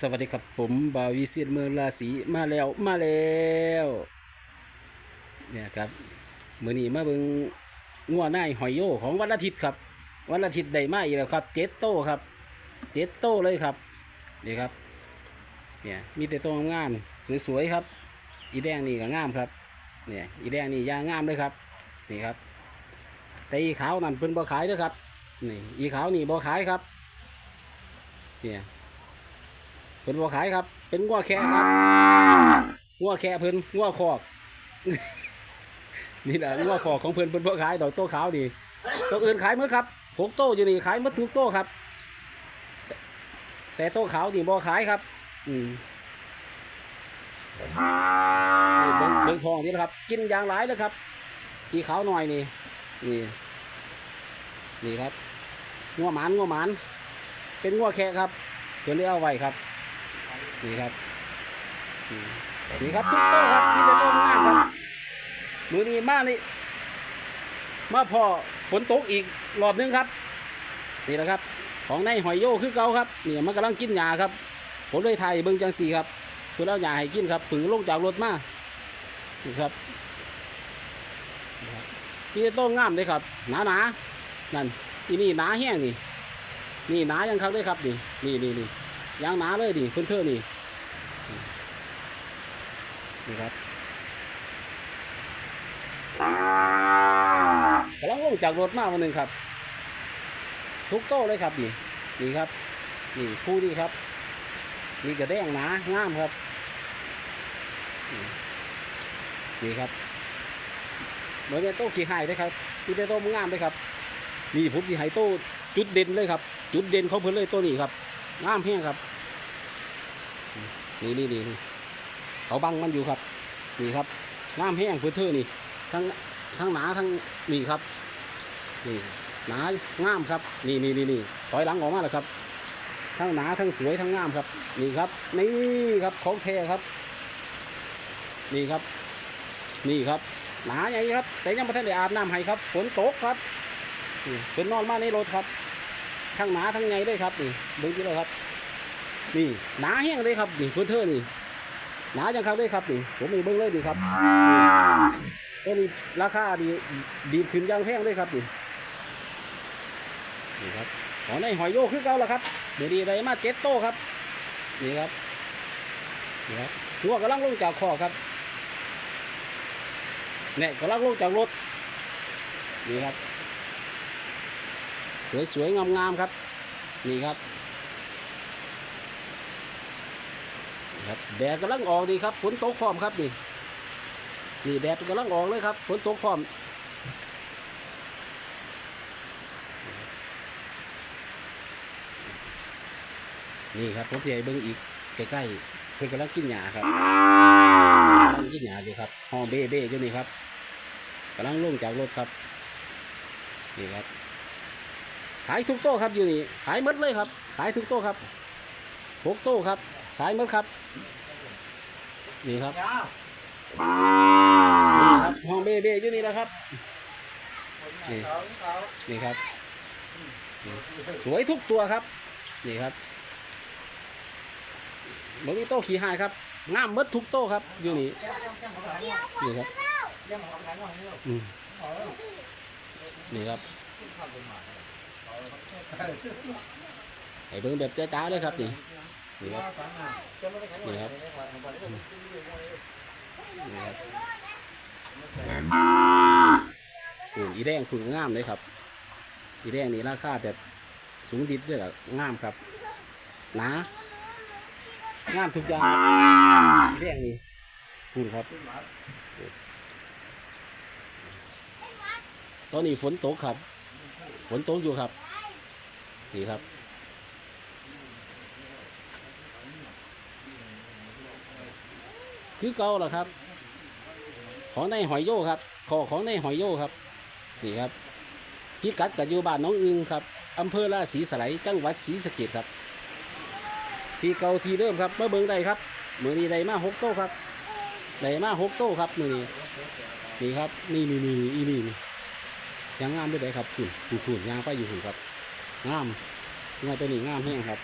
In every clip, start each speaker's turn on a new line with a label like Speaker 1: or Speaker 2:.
Speaker 1: สวัสดีครับผมบาวิเซียนเมืองราศีมาแล้วมาแล้วเนี่ยครับมือนี้มาเบิงงัวหน้าหอยโยของวันอาทิตย์ครับ วันอาทิตย์ได้มาอีกแล้วครับเจ็ดโต้ครับเจ็ดโต้เลยครับนี่ครับเนี่ยมีแต่ตัวงามสวยๆครับ อีแดงนี่ก็งามครับเนี่ยอีแดงนี่ยางงามเลยครับนี่ครับ แต่อีขาวนั่นเพิ่นบ่ขายด้อครับนี่อีขาวนี่บ่ขายครับเนี่ย เพิ่นบ่ขายครับ เป็นงัวแค่ครับงัวแค่เพิ่นงัวคอกนี่แหละงัวคอกของเพิ่นเพิ่นบ่ขายดอกโต้ขาวนี่ตัวอื่นขายหมดครับหกโต้อยู่นี่ขายหมดทุกโต้ครับ แต่โต้ขาวนี่บ่ขายครับ อืมเบิ่งเบิ่งทองนี่นะครับ กินอย่างหลายเลยครับอีขาวหน่อยนี่นี่นี่ครับงัวหมานงัวหมาน เป็นงัวแค่ครับเพิ่นได้เอาไว้ครับ นี่ครับนี่ครับทุกโต๊ะครับมีแต่โต๊ะงามครับมือนี้มานี่มาพอฝนตกอีกรอบนึงครับนี่แหละครับ ของในหอยโยคือเก่าครับเนี่ยมันกำลังกินหญ้าครับ ผมเลยถ่ายเบิ่งจังสีครับเพื่อเอาหญ้าให้กินครับผึ่งลงจากรถมานี่ครับนี่แต่โต้งามเลยครับหนาหนานั่นอีนี่หนาแห้งนี่นี่หนายังครับเลยครับนี่นี่นี่นี่ยางหนาเลยดิเพื่อนเพื่อนี่ นี่ครับกำลังลงจากรถมาวันหนึ่งครับ ทุกโต๊ะเลยครับนี่นี่ครับนี่คู่นี่ครับนี่กระแดงหนางามครับนี่ครับเหมือนเป็นโต๊ะขี้หายเลยครับที่เป็นโต๊ะงามเลยครับนี่ผมสีหายโต๊ะจุดเด่นเลยครับ จุดเด่นของเพื่อนเลยตัวนี้ครับงามเพียงครับ นี่นี่นี่นี่ เขาบังมันอยู่ครับ นี่ครับงามแห้งพื้นเทอนี่ ทั้งทั้งหนาทั้งนี่ครับ นี่หนางามครับ นี่นี่นี่นี่ถอยหลังออกมาแล้วครับ ทั้งหนาทั้งสวยทั้งงามครับ นี่ครับ นี่ครับของแท้ครับ นี่ครับ นี่ครับ หนาอย่างนี้ครับ แต่ยังไม่ทันได้อาบน้ำให้ครับฝนตกครับนี่เป็นนอนมาในรถครับ ทั้งหนาทั้งไงเลยครับ นี่ดูที่เลยครับ นี่หนาแห้งเลยครับนี่พื้นเทอนี่ หนาจังครับเลยครับนี่ผมมีเบิ้งเลยดีครับตัวนี้ราคาดีดีขึ้นยังแพงเลยครับนี่นี่ครับขอในหอยโยกคือเก่าแล้วครับเดี๋ยวดีได้มาเจ็ดโต้ครับนี่ครับนี่ครับหัวกำลังลงจากคอครับเนี่ยกำลังลงจากรถนี่ครับ สวยๆงามๆครับ นี่ครับ ครับแดดกำลังออกดีครับฝนตกพร้อมครับนี่นี่แดดกำลังออกเลยครับฝนตกพร้อมนี่ครับผมจะให้เบิ้งอีกใกล้ๆเพื่อนกำลังกินหญ้าครับกำลังกินหญ้าอยู่ครับห้องเบ้เบ้อยู่นี่ครับกำลังลงจากรถครับนี่ครับ ขายทุกโต๊ะครับอยู่นี่ขายหมดเลยครับ ขายทุกโต๊ะครับหกโต๊ะครับ ขายหมดครับนี่ครับนี่ครับห้องเบ้เบ้อยู่นี่แหละครับนี่นี่ครับนี่สวยทุกตัวครับ นี่ครับบางทีโต๊ะขี่หายครับงามเมดทุกโต๊ะครับ อยู่นี่นี่ครับอืมนี่ครับไอ้เบิ้งแบบจ้าๆเลยครับนี่ นี่ครับนี่ครับนี่ครับอืมอีแดงคุณงามเลยครับ อีแดงนี่ราคาแบบสูงดิดด้วยล่ะงามครับนางามทุกอย่างอีแดงนี่คุณครับตอนนี้ฝนตกครับ ฝนตกอยู่ครับ นี่ครับ คือเก่าล่ะครับ ของในหอยโย่ครับขอของในหอยโย่ครับนี่ครับพิกัดกับอยู่บ้านน้องอึงครับอำเภอราศีสไลจังหวัดศรีสะเกดครับ ที่เก่าที่เริ่มครับเมาเบิ่งได้ครับมือนี้ได้มาหกโต๊ะครับได้มาหกโต๊ะครับมือนี้นี่ครับนี่นี่นี่อีนี่นี่ยังงามด้วยได้ครับคุณคุณคุณยางไปอยู่คุณครับงามงามตัวนี้งามแห้งครับ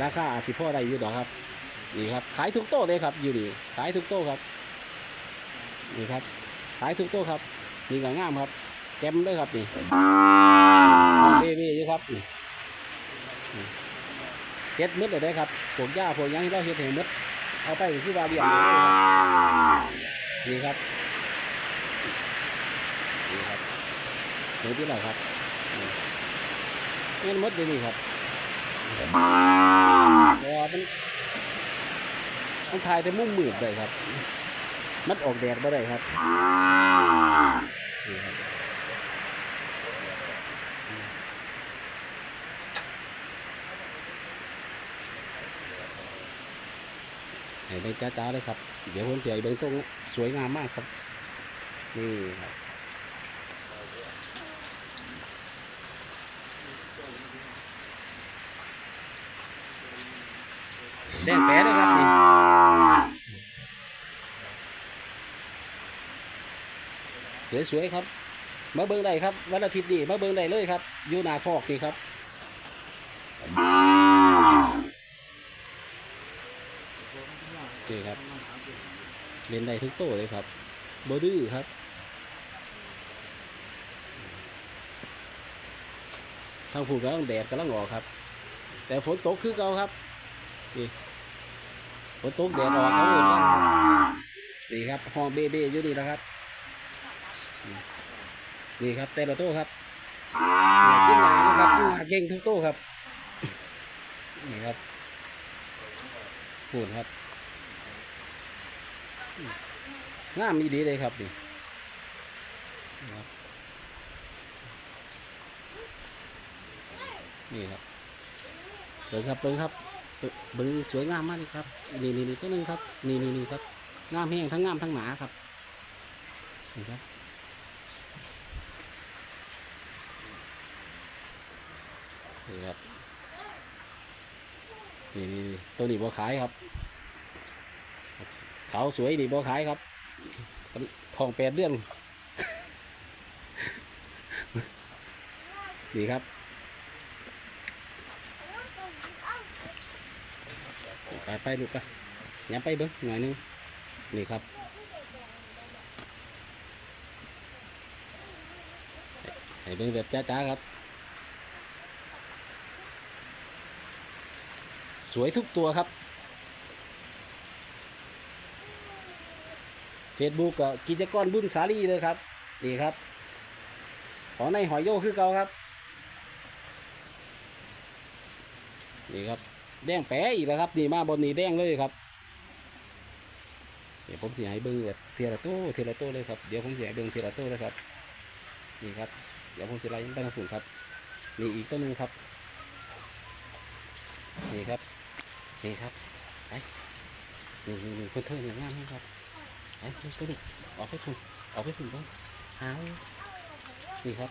Speaker 1: ราคาอาจสิพ่อได้อยู่ดอกครับ นี่ครับ ขายทุกโต๊ะเลยครับอยู่นี่ขายทุกโต๊ะครับ นี่ครับ ขายทุกโต๊ะครับนี่ก็งามครับแกมด้วยครับนี่เบ้เบ้อยู่ครับนี่นี่เฮ็ดหมืดเลยได้อครับพวกหญ้าพวกหยังที่เราเฮ็ดให้หมืดเอาไปที่ว่าเรียนเลยครับนี่ครับนี่ครับเห็นที่ไหนครับนี่เงินหมดเลยนี่ครับแต่ว่ามัน มันถ่ายแต่มุมมืดเลยครับ มันออกแดดไม่ได้ครับนี่ครับให้ได้จ้าๆเลยครับ เดี๋ยวผมเสียเบิ้งตรงสวยงามมากครับ นี่ครับแดงแป๊ะเลยครับนี่ สวยๆครับ มาเบิ้งได้ครับ วันอาทิตย์นี้มาเบิ้งได้เลยครับอยู่นาคอกนี่ครับนี่ครับ เล่นได้ทุกโต้เลยครับบดื้อครับ ทางผูกกำลังแดดกำลังออกครับ แต่ฝนตกคือเก่าครับฝนตกแดดออกเขาเลยนี่ครับห้องเบเบ้อยู่นี่นะครับ นี่ครับแต่ละโต๊ะครับเนี่ยขึ้นมานะครับขึ้นมาเก่งทุกโต๊ะครับ นี่ครับพูดครับงามดีๆเลยครับนี่ครับนี่ครับเบิ่งครับเบิ่งครับเบิ่งสวยงามมากเลยครับ นี่นี่นี่ตัวหนึงครับ นี่นี่นี่ครับ งามแห้งทั้งงามทั้งหนาครับ นี่ครับ นี่ครับนี่นี่ตัวนี้บัวขายครับ ขาวสวยนี่บัวขายครับทองแปดเดือน นี่ครับไปไปลูกไปอย่าไปเบิ้งหน่อยนึงนี่ครับให้เบิ้งแบบจ้าๆครับ วยทุกตัวครับเฟซบุ๊กก็กิจกรบุญสาลีเลยครับนี่ครับ ของในหอยโยคือเก่าครับนี่ครับแดงแป๋อีกแล้วครับนี่มาบนนี้แดงเลยครับเดี๋ยวผมเสียให้เบิ้งแบบเทระโต้เทระโต้เลยครับเดี๋ยวผมเสียให้เบิ้งเทระโต้เลยครับนี่ครับเดี๋ยวผมจะไล่ไปทางฝุ่นครับนี่อีกตัวหนึ่งครับนี่ครับ นี่ครับไปนี่นี่นี่เพื่อนเพื่อนอย่างงามนี่ครับไปตัวนี้ออกไปฝุ่นออกไปฝุ่นบ้างหาไว้นี่ครับ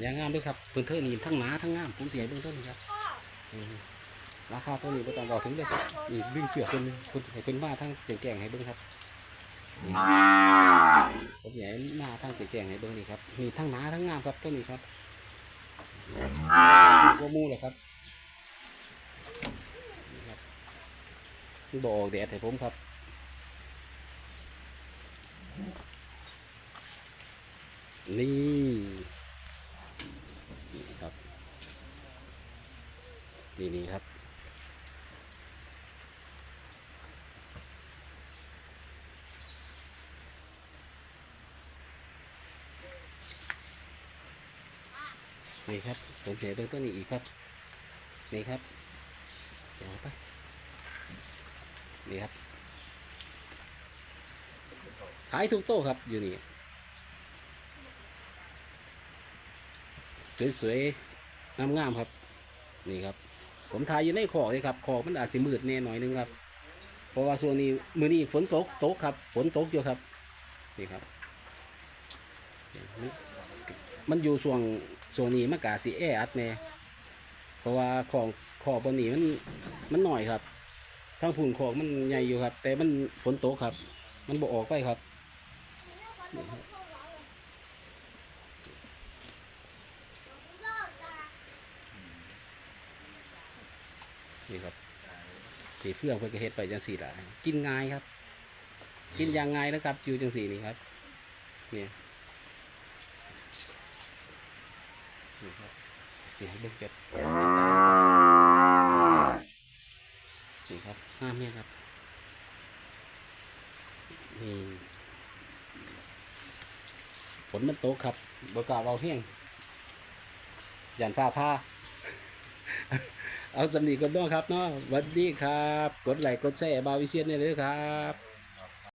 Speaker 1: อย่างงามด้วยครับเพื่อนเพื่อนนี่ทั้งหนาทั้งงามผมเสียให้เบิ้งต้นนี้ครับอืมราคาตัวนี้ไม่ต้องบอกถึงเลยครับนี่วิ่งเสือคนหนึงคนให้เป็นมาทั้งเสียงแกงให้เบิ้งครับนี่ผมใหญ่มาทั้งเสียงแกงให้เบิ้งนี่ครับนี่ทั้งหนาทั้งงามครับตัวนี้ครับก็มูเลยครับนี่ครับ นี่บออกแดดให้ผมครับนี่นี่ครับ นี่นี่ครับ นี่ครับ ผมเสียเบื้องต้นนี้อีกครับ นี่ครับเดี๋ยวไป นี่ครับ ขายทุกโต๊ะครับอยู่นี่สวยๆงามๆครับ นี่ครับ ผมถ่ายอยู่ในขอกเลยครับขอกมันอาจสิมืดแน่หน่อยนึงครับ เพราะว่าช่วงนี้มือนี้ฝนตกตกครับ ฝนตกอยู่ครับ นี่ครับ มันอยู่ช่วงช่วงนี้มันกาสีแออัดแน่เพราะว่าของขอกบนนี้มันมันหน่อยครับ ทางผุนขอกมันใหญ่อยู่ครับ แต่มันฝนตกครับ มันบอออกไปครับนี่ครับนี่ครับสีเฟื่องเพื่อกระเฮ็ดไปจังสี่ละกินง่ายครับ กินอย่างง่ายนะครับอยู่จังสี่นี่ครับนี่นี่ครับสีให้เบิ่เก็บับห้ามเนี่ยครับนี่ฝนมันตกครับบกาเอาเฮียงยันฟ้าผ้า เอาสำนีกันด้วยครับเนาะสวัสดีครับ กดไลค์กดแชร์บาวิเซียนเนี่ยเลยครับ